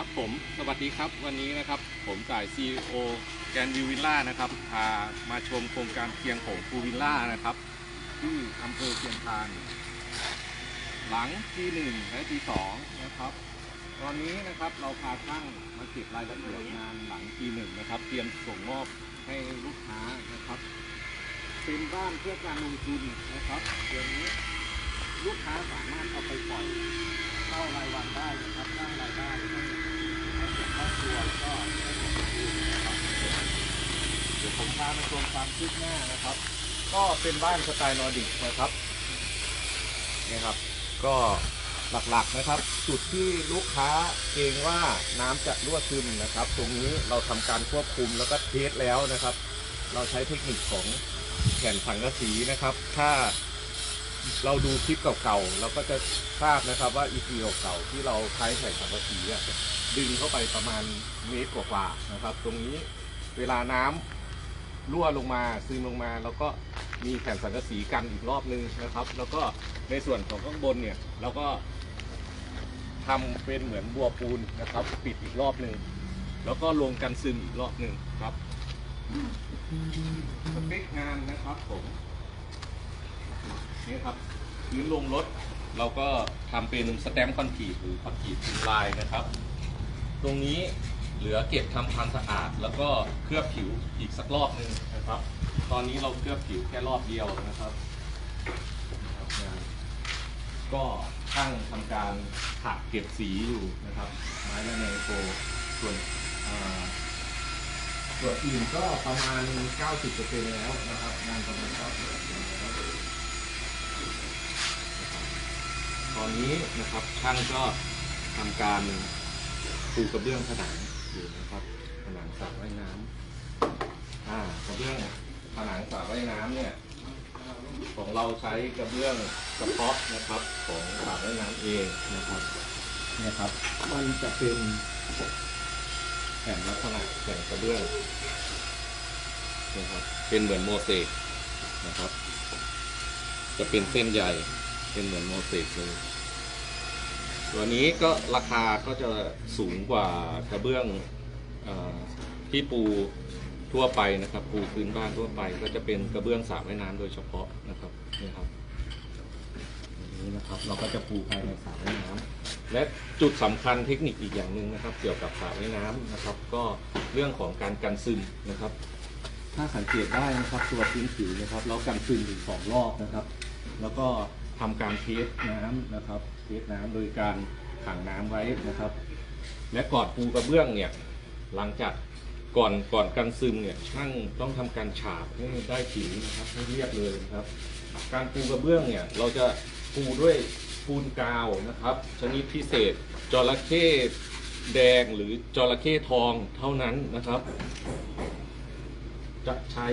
ครับผมสวัสดีครับวันนี้นะครับผมจ่าย CEO แกนวิววิลล่านะครับพามาชมโครงการเคียงของภูวิลล่านะครับที่อำเภอเชียงคานหลังที่หนึ่งและที่สองนะครับ ตอนนี้นะครับเราพาช่างมาเก็บรายละเอียดงานหลังที่หนึ่งนะครับ เตรียมส่งมอบให้ลูกค้านะครับ เป็นบ้านเพื่อการลงทุนนะครับเดี๋ยวนี้ลูกค้าสามารถเอาไปปล่อย เข้ารายวันได้นะครับสร้างรายได้ให้ให้กับครอบครัวแล้วก็ให้กับคนอื่นนะครับเดี๋ยวผมพามาชมความคืบหน้านะครับ ก็เป็นบ้านสไตล์นอร์ดิกนะครับนี่ครับ ก็หลักๆนะครับ จุดที่ลูกค้าเกรงว่าน้ำจะรั่วซึมนะครับ ตรงนี้เราทำการควบคุมแล้วก็เทสแล้วนะครับ เราใช้เทคนิคของแผ่นสังกะสีนะครับ ถ้า เราดูคลิปเก่าๆเราก็จะทราบนะครับว่าอีพีเก่าๆที่เราใช้แผ่นสังกะสีอะดึงเข้าไปประมาณเมตรกว่าๆนะครับ ตรงนี้เวลาน้ำรั่วลงมาซึมลงมา แล้วก็มีแผ่นสังกะสีกันอีกรอบนึงนะครับ แล้วก็ในส่วนของข้างบนเนี่ยเราก็ทำเป็นเหมือนบัวปูนนะครับ ปิดอีกรอบนึงแล้วก็ลงกันซึมอีกรอบนึงครับสเปคงานนะครับผม นี่ครับพื้นลงรถเราก็ทำเป็นสแตมคอนกรีตหรือคอนกรีตลายนะครับ ตรงนี้เหลือเก็บทำความสะอาด แล้วก็เคลือบผิวอีกสักรอบหนึ่งนะครับ ตอนนี้เราเคลือบผิวแค่รอบเดียวนะครับนะครับงานก็ช่างทำการถักเก็บสีอยู่นะครับ ไม้และเนโกส่วนส่วนอื่นก็ประมาณ 90%แล้วนะครับ งานประมาณ 90%แล้ว ตอนนี้นะครับช่างก็ทำการปูกระเบื้องผนังอยู่นะครับผนังสระว่ายน้ำอ่ากระเบื้องผนังสระว่ายน้ำเนี่ยของเราใช้กระเบื้องเฉพาะนะครับของสระว่ายน้ำเองนะครับเนี่ยครับมันจะเป็นแผ่นลักษณะแผ่นกระเบื้องนะครับเป็นเหมือนโมเสกนะครับ จะเป็นเส้นใหญ่ เป็นเหมือนโมเสกเลยตัวนี้ก็ราคาก็จะสูงกว่ากระเบื้องอที่ปูทั่วไปนะครับ ปูพื้นบ้านทั่วไป ก็จะเป็นกระเบื้องสระว่ายน้ำโดยเฉพาะนะครับนี่ครับนี้นะครับ เราก็จะปูภายในสระว่ายน้ำและจุดสำคัญเทคนิคอีกอย่างหนึ่งนะครับ เกี่ยวกับสระว่ายน้ำนะครับ ก็เรื่องของการกันซึมนะครับ ถ้าสังเกตได้นะครับตัวพื้นผิวนะครับ เรากันซึมถึงสองรอบนะครับ แล้วก็ ทำการเทสน้ำนะครับเทสน้ำโดยการขังน้ำไว้นะครับ และก่อนปูกระเบื้องเนี่ยหลังจากก่อนก่อนกันซึมเนี่ยช่างต้องทำการฉาบให้ได้ผิวนะครับให้เรียบเลยนะครับ การปูกระเบื้องเนี่ยเราจะปูด้วยปูนกาวนะครับ ชนิดพิเศษจระเข้แดงหรือจระเข้ทองเท่านั้นนะครับ จะใช้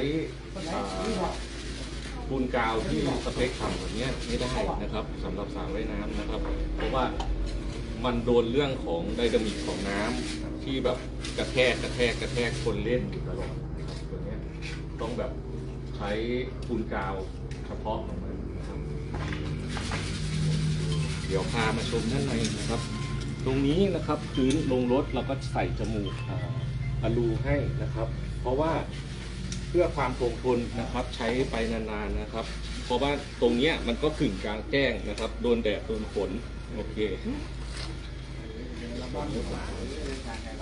ปูนกาวที่สเปคต่ำแบบนี้ไม่ได้นะครับสำหรับสระว่ายน้ำนะครับ เพราะว่ามันโดนเรื่องของไดนามิกของน้ำที่แบบกระแทกกระแทกกระแทกคนเล่นอยู่ตลอดนะครับตัวนี้ต้องแบบใช้ปูนกาวเฉพาะของมันนะครับเดี๋ยวพามาชมด้านในนะครับ ตรงนี้นะครับพื้นลงรถเราก็ใส่จมูกอาอลูให้นะครับ เพราะว่า พื่อความคงทนนะครับใช้ไปนานๆนะครับ เพราะว่าตรงเนี้ยมันก็กึ่งกลางแจ้งนะครับ โดนแดดโดนฝนโอเค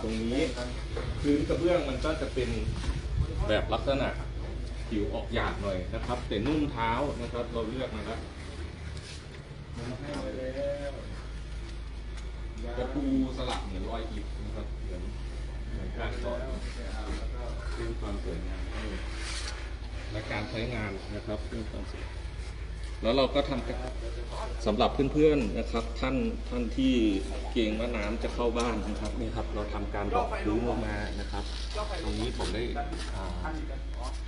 ตรงนี้พื้นกระเบื้องมันก็จะเป็นแบบลักษณะผิวออกหยาบหน่อยนะครับ แต่นุ่มเท้านะครับ เราเลือกนะครับจะปูสลักเหมือนรอยอิฐนะครับเหมือนเหมือนการสอ รื่องความสวยงามและการใช้งานนะครับเรื่องความสวยแล้วเราก็ทำสำหรับเพื่อนๆนะครับ ท่านท่านที่เกรงว่าน้ำจะเข้าบ้านนะครับนี่ครับ เราทำการดอกพื้นลงมานะครับ ตรงนี้ผมได้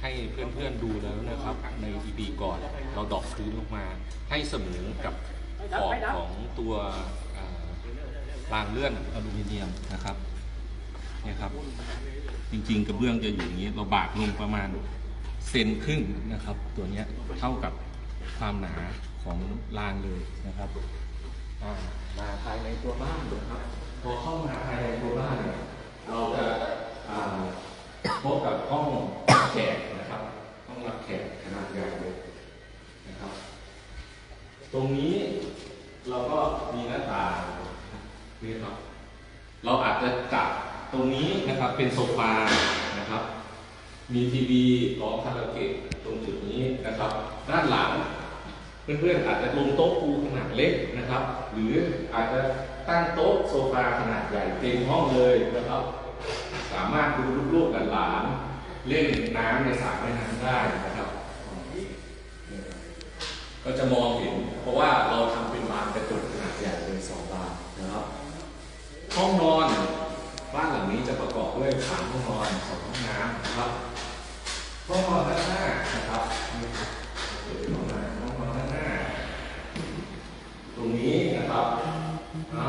ให้เพื่อนๆดูแล้วนะครับ ใน EP ก่อนเราดอกพื้นลงมา ให้เสมอกับขอบของตัวรางเลื่อนอลูมิเนียมนะครับ นี่ครับ จริงๆกระเบื้องจะอยู่อย่างนี้ เราบากลงประมาณเซนครึ่งนะครับ ตัวนี้เท่ากับความหนาของรางเลยนะครับมาภายในตัวบ้านนะครับพอเข้ามาภายในตัวบ้านเนี่ยเราจะพบกับห้องแขกนะครับห้องรับแขกขนาดใหญ่เลยนะครับ ตรงนี้เราก็มีหน้าต่างนี่ครับเราอาจจะจับ ตรงนี้นะครับเป็นโซฟานะครับ มีทีวีร้องคาราโอเกะตรงจุดนี้นะครับ ด้านหลังเพื่อนๆอาจจะลงโต๊ะปูขนาดเล็กนะครับ หรืออาจจะตั้งโต๊ะโซฟาขนาดใหญ่เต็มห้องเลยนะครับ สามารถดูลูกๆหลานๆเล่นน้ำในสระว่ายน้ำได้นะครับ ก็จะมองเห็น เพราะว่าเราทำเป็นบานกระจกขนาดใหญ่เลยสองบานนะครับ ห้องนอน บ้านหลังนี้จะประกอบด้วยสามห้องนอนสองห้องน้ำนะครับห้องนอนด้านหน้านะครับห้องน้ำห้องนอนด้านหน้า ตรงนี้นะครับอ่า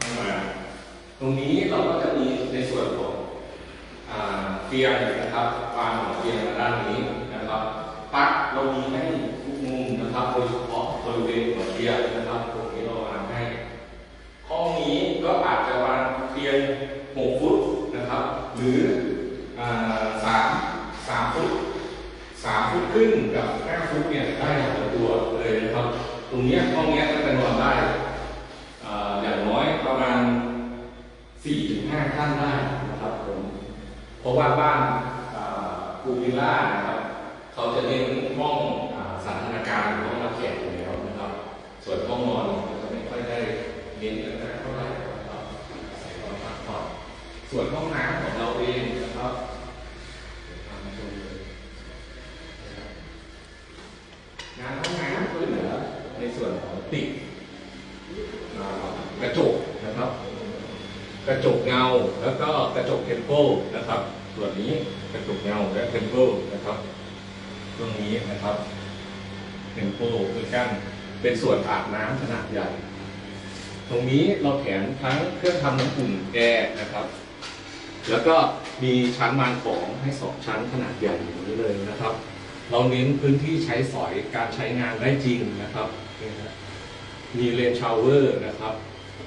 ห้องน้ำตรงนี้เราก็จะมีในส่วนของเตียงนะครับวางหัวเตียงด้านนี้นะครับปลั๊กเรามีให้ทุกมุมนะครับโดยเฉพาะบริเวณหัวเตียงนะครับตรงนี้เราวางให้ ห้องนี้ก็อาจจะวางเตียง6ฟุต นะครับ หรือสามสามฟุตสามฟุตครึ่งกับ5ฟุตเนี่ยได้หลายตัวเลยนะครับ ตรงเนี้ยห้องเนี้ยก็จะนอนได้อย่างน้อยประมาณ4-5ท่านได้นะครับผมเพราะว่าบ้านปูวิลล่านะครับเขาจะเน้นห้องอ่าสันทนาการหรือห้องรับแขกอยู่แล้วนะครับ ส่วนห้องนอนจะไม่ค่อยได้เน้นนะครับใส่ความพักผ่อน ส่วนห้องน้ำของเราเองนะครับทำให้ดูเลยงานห้องน้ำก็เหลือในส่วนของติดอ่ากระจกนะครับ กระจกเงาแล้วก็กระจกเทมโปนะครับ ส่วนนี้กระจกเงาและเทมโปนะครับ ตรงนี้นะครับเทมโปคือกั้นเป็นส่วนอาบน้ำขนาดใหญ่ ตรงนี้เราแถมทั้งเครื่องทำน้ำอุ่นแอร์นะครับ แล้วก็มีชั้นวางของให้สองชั้นขนาดใหญ่อย่างนี้เลยนะครับ เราเน้นพื้นที่ใช้สอยการใช้งานได้จริงนะครับนี่นะมีเลนชาวเวอร์นะครับ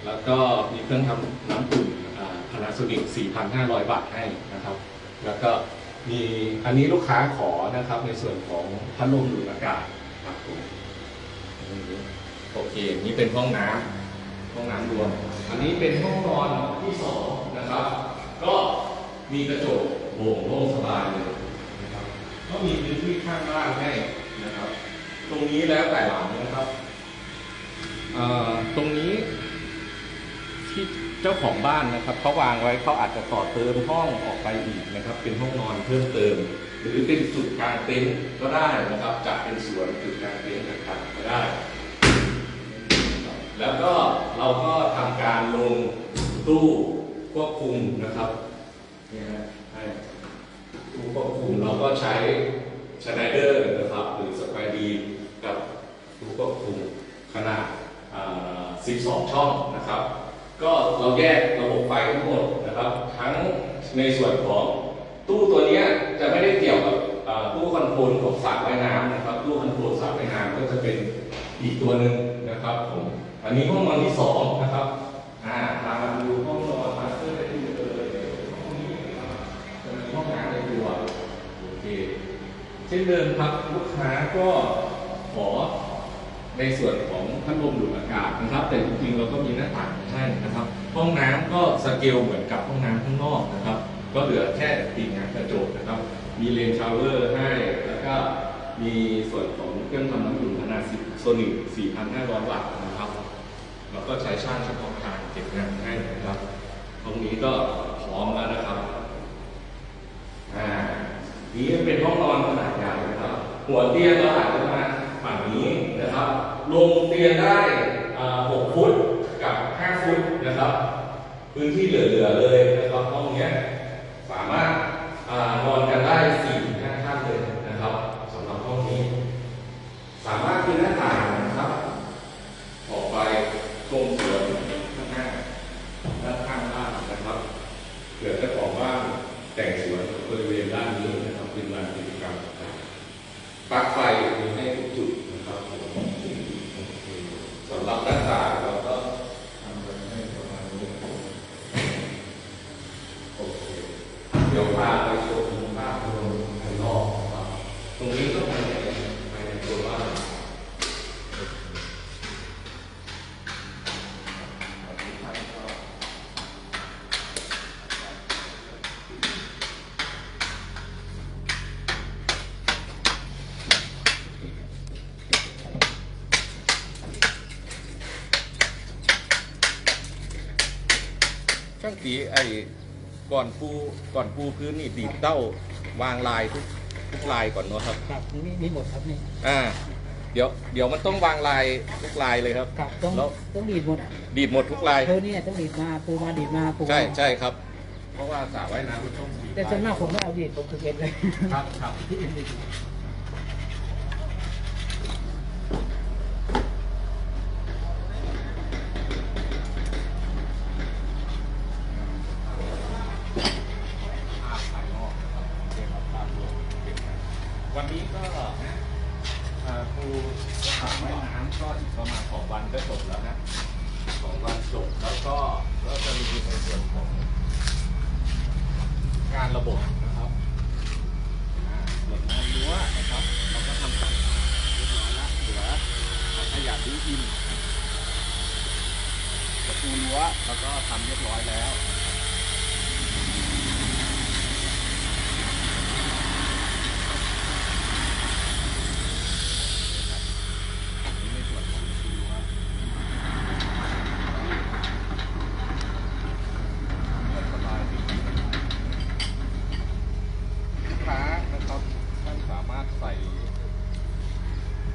แล้วก็มีเครื่องทำน้ำอุ่นพานาโซนิก4,500 บาทให้นะครับ แล้วก็มีอันนี้ลูกค้าขอนะครับในส่วนของพัดลมดูดอากาศครับผมโอเค นี่เป็นห้องน้ำห้องน้ำรวม อันนี้เป็นห้องนอนที่สองนะครับ ก็มีกระจกโปร่งโล่งสบายเลยนะครับ ก็มีพื้นที่ข้างล่างให้นะครับ ตรงนี้แล้วแต่หลังนะครับเอ่อตรงนี้ที่เจ้าของบ้านนะครับเขาวางไว้เขาอาจจะต่อเติมห้องออกไปอีกนะครับ เป็นห้องนอนเพิ่มเติม หรือเป็นจุดกลางเต็นท์ก็ได้นะครับจัดเป็นสวนจุดกลางเต็นท์ต่างๆก็ได้ แล้วก็เราก็ทำการลงตู้ ควบคุมนะครับเนี่ยฮะให้ตู้ควบคุมเราก็ใช้ชไนเดอร์นะครับหรือสไปดีกับตู้ควบคุมขนาด 12 ช่องนะครับ ก็เราแยกระบบไฟทั้งหมดนะครับ ทั้งในส่วนของตู้ตัวนี้จะไม่ได้เกี่ยวกับตู้คอนโทรลของสระว่ายน้ำนะครับตู้คอนโทรลสระว่ายน้ำก็จะเป็นอีกตัวหนึ่งนะครับผมอันนี้ห้องนอนที่สองนะครับอ่าตามมาดูห้องนอนมาสเตอร์ได้ดูเลยห้องนี้นะครับจะมีห้องน้ำในตัวโอ เช่นเดิมครับลูกค้าก็ขอในส่วนของพัดลมดูดอากาศนะครับ แต่จริงๆเราก็มีหน้าต่างให้นะครับ ห้องน้ำก็สเกลเหมือนกับห้องน้ำข้างนอกนะครับ ก็เหลือแค่ติดงานกระจกนะครับ มีเลนชาวเวอร์ให้แล้วก็มีส่วนของเครื่องทำน้ำอุ่นขนาด10โซนิก4,500 วัตต์นะครับแล้วก็ใช้ช่างเฉพาะทางเก็บงานให้นะครับ ตรงนี้ก็พร้อมแล้วนะครับอ่า นี้เป็นห้องนอนขนาดใหญ่นะครับ หัวเตียงเราอาจจะมาฝั่งนี้นะครับลงเตียงได้6ฟุตกับ 5 ฟุตนะครับ พื้นที่เหลือๆเลยนะครับห้องนี้สามารถอนอนกันได้4ท่านเลยนะครับสำหรับห้องนี้ สามารถมีหน้าต่างนะครับ ออกไปชมสวนข้างหน้าด้านข้างบ้านนะครับเผื่อเจ้าของบ้านแต่งสวนบริเวณด้านนี้นะครับเป็นลานกิจกรรมต่างๆปลั๊กไฟมีให้ทุกจุดนะครับสำหรับหน้าต่างเราก็ทำไว้ให้ประมาณนี้โอเคเดี๋ยวพาไปชมภาพรวมอัน ช่างตีไอ้ก่อนปูก่อนปูพื้นนี่ดีดเต้าวางลายทุกทุกลายก่อนเนาะครับ ครับนี่นี่หมดครับนี่อ่า เดี๋ยวเดี๋ยวมันต้องวางลายทุกลายเลยครับ ครับต้องแล้วต้องดีดหมดดีดหมดทุกลายเธอเนี่ยต้องดีดมาปูมาดีดมาปูใช่มาใช่ครับ เพราะว่าสระว่ายน้ำมันต้องดีดแต่ส่วนมากผมไม่เอาดีดผมคือเก็บเลย ครับครับ ที่อื่นดีด วันนี้ก็อ่าครูสระว่ายน้ำก็อีกประมาณสองวันก็จบแล้วนะสองวันจบแล้วก็ก็จะมีในส่วนของงานระบบนะครับอ่าส่วนงานรั้วนะครับ เราก็ทำความสะอาดเรียบร้อยแล้วเหลือขยะดิ้วอินประตูรั้วแล้วก็ทำเรียบร้อยแล้ว อันนี้ในส่วนของรั้วเรียบสบายดีลูกค้านะครับท่านสามารถใส่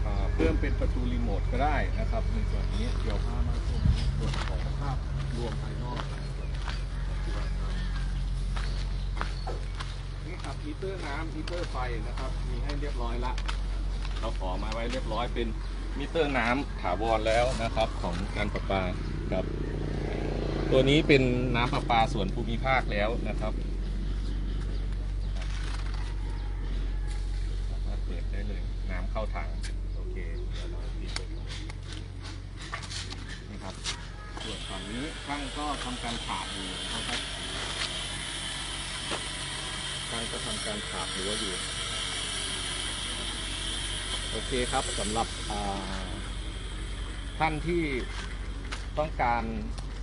เอ่อเพิ่มเป็นประตูรีโมทก็ได้นะครับ ในส่วนนี้เดี๋ยวพามาชมส่วนของภาพรวมภายนอกนี่ครับมิเตอร์น้ำมิเตอร์ไฟนะครับ มีให้เรียบร้อยละ เราขอมาไว้เรียบร้อยเป็นมิเตอร์น้ำถาวรแล้วนะครับ ของการประปาครับ ตัวนี้เป็นน้ำประปาส่วนภูมิภาคแล้วนะครับสามารถเปิดได้เลยน้ำเข้าถังโอเคนนี่ครับส่วนฝั่งนี้ช่างก็ทำการฉาบอยู่นะครับช่างก็ทำการฉาบรั้วอยู่ โอเคครับสำหรับท่านที่ต้องการ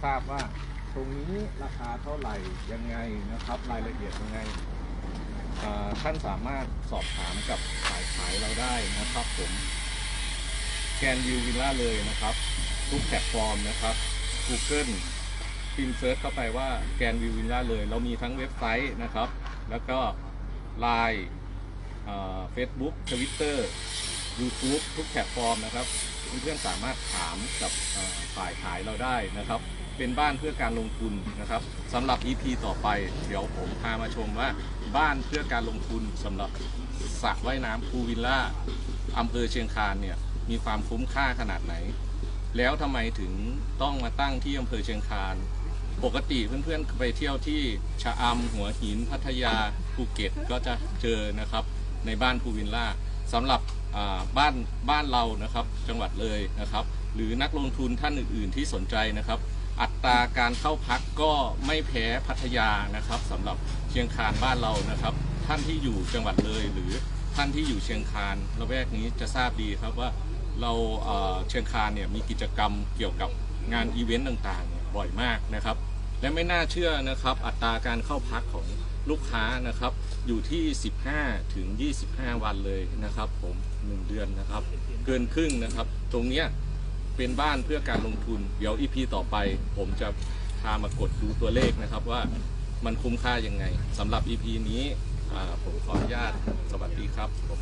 ทราบว่าตรงนี้ราคาเท่าไหร่ยังไงนะครับ รายละเอียดยังไงท่านสามารถสอบถามกับฝ่ายขายเราได้นะครับผมแกนวิววิลล่าเลยนะครับ ทุกแพลตฟอร์มนะครับ Google พิมพ์เซิร์ชเข้าไปว่าแกนวิววิลล่าเลย เรามีทั้งเว็บไซต์นะครับ แล้วก็ Line เฟซบุ๊กทวิตเตอร์ YouTube ทุกแพลตฟอร์มนะครับเพื่อนๆสามารถถามกับฝ่ายขายเราได้นะครับ เป็นบ้านเพื่อการลงทุนนะครับสำหรับ EP ต่อไป เดี๋ยวผมพามาชมว่าบ้านเพื่อการลงทุนสำหรับสระว่ายน้ำพูวิลล่าอำเภอเชียงคานเนี่ยมีความคุ้มค่าขนาดไหน แล้วทำไมถึงต้องมาตั้งที่อำเภอเชียงคาน ปกติเพื่อนๆไปเที่ยวที่ชะอำหัวหินพัทยาภูเก็ตก็จะเจอนะครับในบ้านพูวิลล่าสำหรับบ้านบ้านเรานะครับจังหวัดเลยนะครับ หรือนักลงทุนท่านอื่น ๆ ที่สนใจนะครับ อัตราการเข้าพักก็ไม่แพ้พัทยานะครับสำหรับเชียงคานบ้านเรานะครับ ท่านที่อยู่จังหวัดเลย หรือท่านที่อยู่เชียงคานละแวกนี้จะทราบดีครับว่าเราเชียงคานเนี่ยมีกิจกรรมเกี่ยวกับงานอีเวนต์ต่างๆ บ่อยมากนะครับ และไม่น่าเชื่อนะครับ อัตราการเข้าพักของลูกค้านะครับ อยู่ที่ 15 ถึง 25 วันเลยนะครับผม 1 เดือนนะครับ เกินครึ่งนะครับ ตรงเนี้ยเป็นบ้านเพื่อการลงทุน เดี๋ยวอีพีต่อไป ผมจะพามากดดูตัวเลขนะครับว่ามันคุ้มค่ายังไงสำหรับ EP นี้ผมขออนุญาตสวัสดีครับผม